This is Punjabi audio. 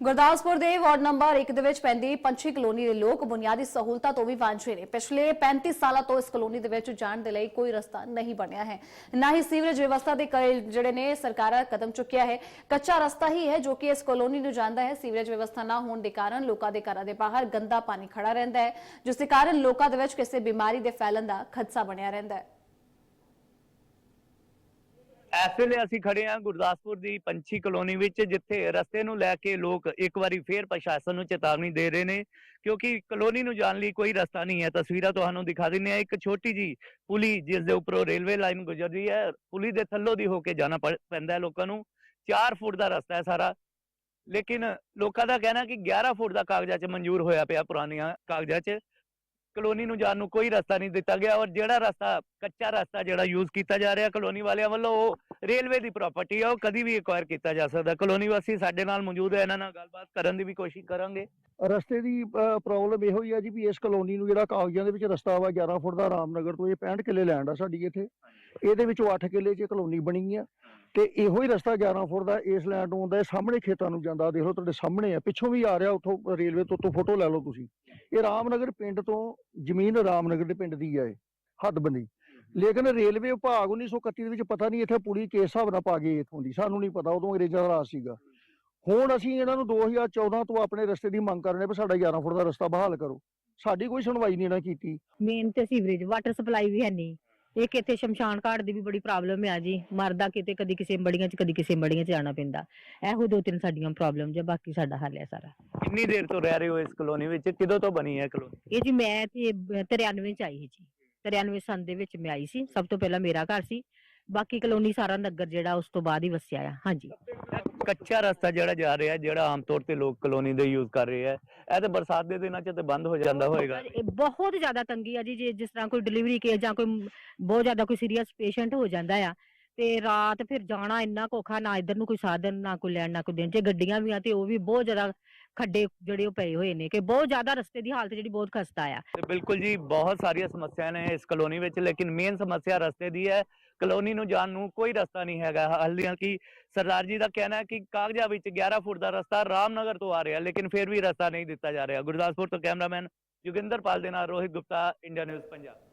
ਗੁਰਦਾਸਪੁਰ ਦੇ ਵਾਰਡ ਨੰਬਰ 1 ਦੇ ਵਿੱਚ ਪੈਂਦੀ ਪੰਛੀ ਕਲੋਨੀ ਦੇ ਲੋਕ ਬੁਨਿਆਦੀ ਸਹੂਲਤਾਂ ਤੋਂ ਵੀ ਵਾਂਝੇ ਨੇ। ਪਿਛਲੇ 35 ਸਾਲਾਂ ਤੋਂ ਇਸ ਕਲੋਨੀ ਦੇ ਵਿੱਚ ਜਾਣ ਦੇ ਲਈ ਕੋਈ ਰਸਤਾ ਨਹੀਂ ਬਣਿਆ ਹੈ। ਨਾ ਹੀ ਸੀਵਰੇਜ ਵਿਵਸਥਾ ਦੇ ਜਿਹੜੇ ਨੇ ਸਰਕਾਰਾਂ ਕਦਮ ਚੁੱਕਿਆ ਹੈ। ਕੱਚਾ ਰਸਤਾ ਹੀ ਹੈ ਜੋ ਕਿ ਇਸ ਕਲੋਨੀ ਨੂੰ ਜਾਂਦਾ ਹੈ। ਸੀਵਰੇਜ ਵਿਵਸਥਾ ਨਾ ਹੋਣ ਦੇ ਕਾਰਨ ਲੋਕਾਂ ਦੇ ਘਰਾਂ ਦੇ ਬਾਹਰ ਗੰਦਾ ਪਾਣੀ ਖੜਾ ਰਹਿੰਦਾ ਹੈ, ਜਿਸ ਦੇ ਕਾਰਨ ਲੋਕਾਂ ਦੇ ਵਿੱਚ ਕਿਸੇ ਬਿਮਾਰੀ ਦੇ ਫੈਲਣ ਦਾ ਖਦਸ਼ਾ ਬਣਿਆ ਰਹਿੰਦਾ ਹੈ। ਇਸ ਵੇਲੇ ਅਸੀਂ ਖੜੇ ਹਾਂ ਗੁਰਦਾਸਪੁਰ ਦੀ ਪੰਛੀ ਕਲੋਨੀ ਵਿੱਚ, ਜਿੱਥੇ ਰਸਤੇ ਨੂੰ ਲੈ ਕੇ ਲੋਕ ਇੱਕ ਵਾਰੀ ਫੇਰ ਪ੍ਰਸ਼ਾਸਨ ਨੂੰ ਚੇਤਾਵਨੀ ਦੇ ਰਹੇ ਨੇ, ਕਿਉਂਕਿ ਕਲੋਨੀ ਨੂੰ ਜਾਣ ਲਈ ਕੋਈ ਰਸਤਾ ਨਹੀਂ ਹੈ। ਤਸਵੀਰਾਂ ਤੁਹਾਨੂੰ ਦਿਖਾ ਦਿੰਦੇ ਹਾਂ। ਇੱਕ ਛੋਟੀ ਜੀ ਪੁਲੀ ਜਿਸ ਦੇ ਉੱਪਰੋਂ ਰੇਲਵੇ ਲਾਈਨ ਗੁਜ਼ਰਦੀ ਹੈ। ਪੁਲੀ ਦੇ ਥੱਲੋਂ ਦੀ ਹੋ ਕੇ ਜਾਣਾ ਪੈਂਦਾ ਹੈ ਲੋਕਾਂ ਨੂੰ। 4 ਫੁੱਟ ਦਾ ਰਸਤਾ ਹੈ ਸਾਰਾ। ਲੇਕਿਨ ਲੋਕਾਂ ਦਾ ਕਹਿਣਾ ਕਿ 11 ਫੁੱਟ ਦਾ ਕਾਗਜ਼ਾਂ 'ਚ ਮਨਜ਼ੂਰ ਹੋਇਆ ਪਿਆ ਪੁਰਾਣੀਆਂ ਕਾਗਜ਼ਾਂ 'ਚ। ਕਲੋਨੀ ਨੂੰ ਜਾਣ ਨੂੰ ਕੋਈ ਰਸਤਾ ਨਹੀਂ ਦਿੱਤਾ ਗਿਆ ਔਰ ਜਿਹੜਾ ਰਸਤਾ ਕੱਚਾ ਰਸਤਾ ਜਿਹੜਾ ਯੂਜ਼ ਕੀਤਾ ਜਾ ਰਿਹਾ ਕਲੋਨੀ ਵਾਲਿਆਂ ਵੱਲੋਂ ਉਹ ਰੇਲਵੇ ਦੀ ਪ੍ਰਾਪਰਟੀ ਹੈ ਉਹ ਕਦੀ ਵੀ ਐਕਵਾਇਰ ਕੀਤਾ ਜਾ ਸਕਦਾ। ਕਲੋਨੀ ਵਾਸੀ ਸਾਡੇ ਨਾਲ ਮੌਜੂਦ ਹੈ ਇਹਨਾਂ ਨਾਲ ਗੱਲਬਾਤ ਕਰਨ ਦੀ ਵੀ ਕੋਸ਼ਿਸ਼ ਕਰਾਂਗੇ। ਰਸਤੇ ਦੀ ਪ੍ਰੋਬਲਮ ਇਹੋ ਹੀ ਆ ਜੀ ਵੀ ਇਸ ਕਲੋਨੀ ਨੂੰ ਜਿਹੜਾ ਕਾਗਜ਼ਾਂ ਦੇ ਵਿੱਚ ਰਸਤਾ ਵਾ 11 ਫੁੱਟ ਦਾ ਰਾਮਨਗਰ ਤੋਂ ਇਹ 65 ਕਿੱਲੇ ਲੈਂਡ ਆ ਸਾਡੀ ਇੱਥੇ। ਇਹਦੇ ਵਿੱਚੋਂ 8 ਕਿੱਲੇ 'ਚ ਕਲੋਨੀ ਬਣੀ ਆ। ਤੇ ਇਹੋ ਹੀ ਰਸਤਾ 11 ਫੁੱਟ ਦਾ ਇਸ ਲੈਂਡ ਤੋਂ ਆਉਂਦਾ ਸਾਹਮਣੇ ਖੇਤਾਂ ਨੂੰ ਜਾਂਦਾ, ਦੇਖ ਲਓ ਤੁਹਾਡੇ ਸਾਹਮਣੇ ਆ, ਪਿੱਛੋਂ ਵੀ ਆ ਰਿਹਾ ਉੱਥੋਂ ਰੇਲਵੇ ਤੋਂ ਤੋਂ ਫੋਟੋ ਲੈ ਲਓ ਤੁਸੀਂ। ਇਹ ਰਾਮਨਗਰ ਪਿੰਡ ਤੋਂ ਜ਼ਮੀਨ ਰਾਮਨਗਰ ਦੇ ਪਿੰਡ ਦੀ ਆ ਇਹ, ਹੱਦਬੰਦੀ। ਲੇਕਿਨ ਰੇਲਵੇ ਵਿਭਾਗ 1931 ਦੇ ਵਿੱਚ ਪਤਾ ਨਹੀਂ ਇੱਥੇ ਪੁਲੀ ਕਿਸ ਹਿਸਾਬ ਨਾਲ ਪਾ ਗਏ ਇਥੋਂ ਦੀ, ਸਾਨੂੰ ਨਹੀਂ ਪਤਾ, ਉਦੋਂ ਅੰਗਰੇਜ਼ਾਂ ਦਾ ਰਾਜ ਸੀਗਾ। ਹੁਣ ਅਸੀਂ ਇਹਨਾਂ ਨੂੰ 2014 ਤੋਂ ਆਪਣੇ ਰਸਤੇ ਦੀ ਮੰਗ ਕਰ ਰਹੇ ਵੀ ਸਾਡਾ 11 ਫੁੱਟ ਦਾ ਰਸਤਾ ਬਹਾਲ ਕਰੋ। ਸਾਡੀ ਕੋਈ ਸੁਣਵਾਈ ਨਹੀਂ ਇਹਨਾਂ ਕੀਤੀ। ਮੇਨ ਤੇ ਸੀਵਰੇਜ ਵਾਟਰ ਸਪਲਾਈ ਵੀ ਹੈ ਨਹੀਂ। ਇੱਕ ਇੱਥੇ ਸ਼ਮਸ਼ਾਨ ਘਾਟ ਦੀ ਵੀ ਬੜੀ ਪ੍ਰੋਬਲਮ ਆ ਜੀ। ਮਰਦਾ ਕਿਤੇ ਕਦੀ ਕਿਸੇ ਮੜੀਆਂ 'ਚ ਕਦੀ ਕਿਸੇ ਮੜੀਆਂ 'ਚ ਜਾਣਾ ਪੈਂਦਾ। ਇਹੋ ਦੋ ਤਿੰਨ ਸਾਡੀਆਂ ਪ੍ਰੋਬਲਮ ਜੇ ਬਾਕੀ ਸਾਡਾ ਹੱਲ ਹੈ ਸਾਰਾ। ਕਿੰਨੀ ਦੇਰ ਤੋਂ ਰਹਿ ਰਹੇ ਹੋ ਇਸ ਕਲੋਨੀ ਵਿੱਚ? ਕਿਦੋਂ ਤੋਂ ਬਣੀ ਹੈ ਕਲੋਨੀ ਇਹ ਜੀ ਮੈਂ ਤੇ ਬ- 93 ਚ ਆਈ ਸੀ ਜੀ। 93 ਸੰਨ ਦੇ ਵਿੱਚ ਮੈਂ ਆਈ ਸੀ। ਸਭ ਤੋਂ ਪਹਿਲਾਂ ਮੇਰਾ ਘਰ ਸੀ। ਬਾਕੀ ਕਲੋਨੀ ਸਾਰਾ ਨਗਰ ਜਿਹੜਾ ਉਸ ਤੋਂ ਬਾਅਦ ਹੀ ਵਸਿਆ ਆ। ਹਾਂਜੀ। ਕੱਚਾ ਰਸਤਾ ਜਿਹੜਾ ਜਾ ਰਿਹਾ ਹੈ ਜਿਹੜਾ ਆਮ ਤੌਰ ਤੇ ਲੋਕ ਕਲੋਨੀ ਦੇ ਯੂਜ਼ ਕਰ ਰਹੇ ਹੈ ਇਹ ਤੇ ਬਰਸਾਤ ਦੇ ਦਿਨਾਂ 'ਚ ਤੇ ਬੰਦ ਹੋ ਜਾਂਦਾ ਹੋਏਗਾ। ਇਹ ਬਹੁਤ ਜ਼ਿਆਦਾ ਤੰਗੀ ਆ ਜੀ ਜੇ ਜਿਸ ਤਰ੍ਹਾਂ ਕੋਈ ਡਿਲੀਵਰੀ ਕੇਸ ਜਾਂ ਕੋਈ ਬਹੁਤ ਜ਼ਿਆਦਾ ਕੋਈ ਸੀਰੀਅਸ ਪੇਸ਼ੈਂਟ ਹੋ ਜਾਂਦਾ ਆ। ਤੇ ਰਾਤ ਫਿਰ ਜਾਣਾ ਇੰਨਾ ਕੋਖਾ, ਨਾ ਇੱਧਰ ਨੂੰ ਕੋਈ ਸਾਧਨ, ਨਾ ਕੋਈ ਲੈਣ, ਨਾ ਕੋਈ ਦੇਣ। ਜੇ ਗੱਡੀਆਂ ਵੀ ਆ ਤੇ ਉਹ ਵੀ ਬਹੁਤ ਜ਼ਿਆਦਾ ਖੱਡੇ ਜਿਹੜੇ ਉਹ ਪਏ ਹੋਏ ਨੇ ਕਿ ਬਹੁਤ ਜ਼ਿਆਦਾ ਰਸਤੇ ਦੀ ਹਾਲਤ ਜਿਹੜੀ ਬਹੁਤ ਖਸਤਾ ਆ। ਤੇ ਬਿਲਕੁਲ ਜੀ, ਬਹੁਤ ਸਾਰੀਆਂ ਸਮੱਸਿਆਵਾਂ ਨੇ ਇਸ ਕਲੋਨੀ ਵਿੱਚ, ਲੇਕਿਨ ਮੇਨ ਸਮੱਸਿਆ ਰਸਤੇ ਦੀ ਹੈ। ਕਲੋਨੀ ਨੂੰ ਜਾਣ ਨੂੰ ਕੋਈ ਰਸਤਾ ਨਹੀਂ ਹੈਗਾ। ਹਾਲਾਂਕਿ ਸਰਦਾਰ ਜੀ ਦਾ ਕਹਿਣਾ ਹੈ ਕਿ ਕਾਗਜ਼ਾਂ ਵਿੱਚ 11 ਫੁੱਟ ਦਾ ਰਸਤਾ ਰਾਮਨਗਰ ਤੋਂ ਆ ਰਿਹਾ, ਲੇਕਿਨ ਫਿਰ ਵੀ ਰਸਤਾ ਨਹੀਂ ਦਿੱਤਾ ਜਾ ਰਿਹਾ। ਗੁਰਦਾਸਪੁਰ ਤੋਂ ਕੈਮਰਾਮੈਨ ਜੋਗਿੰਦਰ ਪਾਲ ਦੇ ਨਾਲ ਰੋਹਿਤ ਗੁਪਤਾ, ਇੰਡੀਆ ਨਿਊਜ਼, ਪੰਜਾਬ।